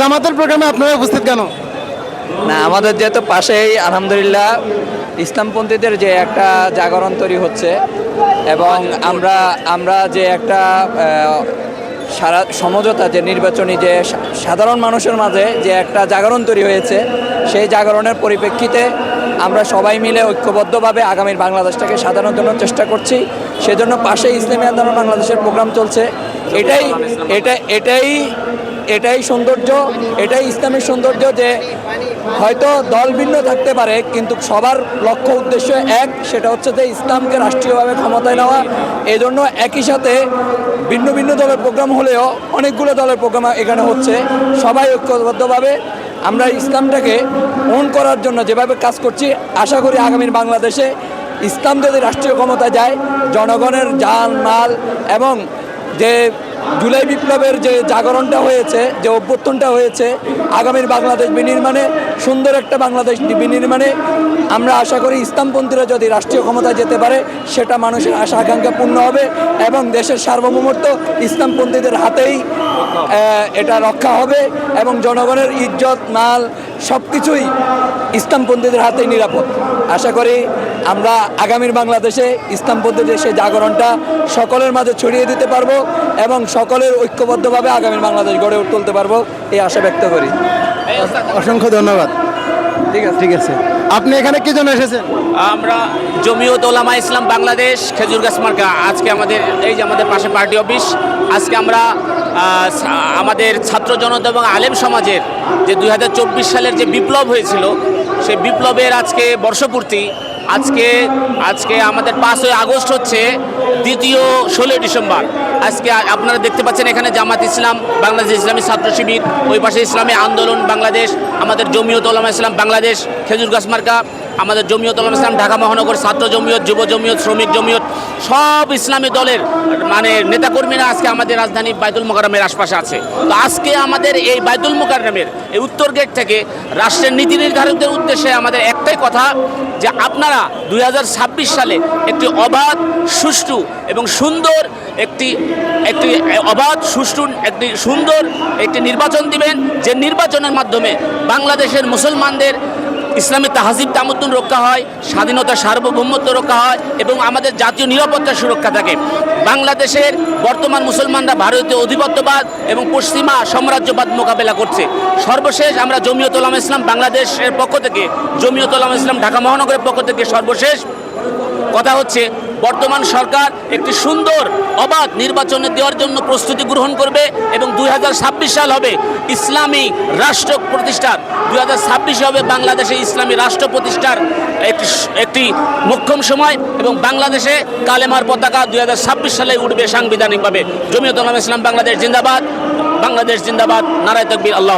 জামাতের প্রোগ্রামে আপনারা উপস্থিত কেন? না, আমাদের যেহেতু পাশেই, আলহামদুলিল্লাহ, ইসলামপন্থীদের যে একটা জাগরণ তৈরি হচ্ছে এবং আমরা আমরা যে একটা সারা, সমঝোতা, যে নির্বাচনী যে সাধারণ মানুষের মাঝে যে একটা জাগরণ তৈরি হয়েছে, সেই জাগরণের পরিপ্রেক্ষিতে আমরা সবাই মিলে ঐক্যবদ্ধভাবে আগামীর বাংলাদেশটাকে সাধারণ জন্য চেষ্টা করছি। সেজন্য পাশে ইসলামী আন্দোলন বাংলাদেশের প্রোগ্রাম চলছে। এটাই, এটা, এটাই এটাই সৌন্দর্য, এটাই ইসলামের সৌন্দর্য যে হয়তো দল ভিন্ন থাকতে পারে, কিন্তু সবার লক্ষ্য উদ্দেশ্য এক, সেটা হচ্ছে যে ইসলামকে রাষ্ট্রীয়ভাবে ক্ষমতায় নেওয়া। এই জন্য একই সাথে ভিন্ন ভিন্ন দলের প্রোগ্রাম হলেও অনেকগুলো দলের প্রোগ্রাম এখানে হচ্ছে। সবাই ঐক্যবদ্ধভাবে আমরা ইসলামটাকে অন করার জন্য যেভাবে কাজ করছি, আশা করি আগামীর বাংলাদেশে ইসলাম যদি রাষ্ট্রীয় ক্ষমতা যায়, জনগণের যান মাল এবং যে জুলাই বিপ্লবের যে জাগরণটা হয়েছে, যে অভ্যর্থনটা হয়েছে, আগামীর বাংলাদেশ বিনির্মাণে, সুন্দর একটা বাংলাদেশ বিনির্মাণে, আমরা আশা করি ইসলামপন্থীরা যদি রাষ্ট্রীয় ক্ষমতায় যেতে পারে, সেটা মানুষের আশা আকাঙ্ক্ষা পূর্ণ হবে এবং দেশের সার্বভৌমত্ব ইসলামপন্থীদের হাতেই এটা রক্ষা হবে এবং জনগণের ইজ্জত, মাল সব কিছুই ইসলামপন্থীদের হাতে নিরাপদ। আশা করি আমরা আগামীর বাংলাদেশে ইসলামপন্থীদের সেই জাগরণটা সকলের মাঝে ছড়িয়ে দিতে পারব এবং সকলের ঐক্যবদ্ধভাবে আগামীর বাংলাদেশ গড়ে তুলতে পারব এই আশা ব্যক্ত করি। অসংখ্য ধন্যবাদ। ঠিক আছে। ঠিক আছে। আপনি এখানে কি জন্য এসেছেন? আমরা জমিয়ত ওলামা ইসলাম বাংলাদেশ খেজুর গাছ মার্কা। আজকে আমাদের, এই যে আমাদের পাশে পার্টি অফিস, আজকে আমরা আমাদের ছাত্র জনতা এবং আলেম সমাজের যে দুই হাজার চব্বিশ সালের যে বিপ্লব হয়েছিল সেই বিপ্লবের আজকে বর্ষপূর্তি। আজকে আজকে আমাদের পাঁচই আগস্ট হচ্ছে দ্বিতীয় ষোলোই ডিসেম্বর। আজকে আপনারা দেখতে পাচ্ছেন এখানে জামাত ইসলাম, বাংলাদেশ ইসলামী ছাত্র শিবির, ওই পাশে ইসলামী আন্দোলন, বাংলাদেশ, আমাদের জমিয়ত ওলামা ইসলাম, বাংলাদেশ, খেজুর গাছ মার্কা, আমাদের জমিয়ত উলামা ইসলাম, ঢাকা মহানগর, ছাত্র জমিয়ত, যুব জমিয়ত, শ্রমিক জমিয়ত, সব ইসলামী দলের মানে নেতাকর্মীরা আজকে আমাদের রাজধানী বাইতুল মোকারমের আশপাশে আছে। তো আজকে আমাদের এই বাইতুল মোকারমের এই উত্তর গেট থেকে রাষ্ট্রের নীতি নির্ধারকদের উদ্দেশ্যে আমাদের একটাই কথা, যে আপনারা দু হাজার ছাব্বিশ সালে একটি অবাধ, সুষ্ঠু এবং সুন্দর একটি একটি অবাধ, সুষ্ঠু, একটি সুন্দর একটি নির্বাচন দিবেন। যে নির্বাচনের মাধ্যমে বাংলাদেশের মুসলমানদের ইসলামী তাহাজিব তামুদ্দুন রক্ষা হয়, স্বাধীনতা সার্বভৌমত্ব রক্ষা হয় এবং আমাদের জাতীয় নিরাপত্তা সুরক্ষা থাকে। বাংলাদেশের বর্তমান মুসলমানরা ভারতীয় অধিপত্যবাদ এবং পশ্চিমা সাম্রাজ্যবাদ মোকাবেলা করছে। সর্বশেষ আমরা জমিয়ত উলামা ইসলাম বাংলাদেশের পক্ষ থেকে, জমিয়ত উলামা ইসলাম ঢাকা মহানগরের পক্ষ থেকে সর্বশেষ কথা হচ্ছে, বর্তমান সরকার একটি সুন্দর অবাধ নির্বাচনে দেওয়ার জন্য প্রস্তুতি গ্রহণ করবে এবং দুই হাজার ছাব্বিশ সাল হবে ইসলামী রাষ্ট্র প্রতিষ্ঠার। দুই হাজার ছাব্বিশে হবে বাংলাদেশে ইসলামী রাষ্ট্র প্রতিষ্ঠার একটি একটি মোক্ষম সময় এবং বাংলাদেশে কালেমার পতাকা দুই হাজার ছাব্বিশ সালে উঠবে সাংবিধানিকভাবে। জমিয়ত ইসলাম বাংলাদেশ জিন্দাবাদ বাংলাদেশ জিন্দাবাদ, নারায় তকবীর, আল্লাহ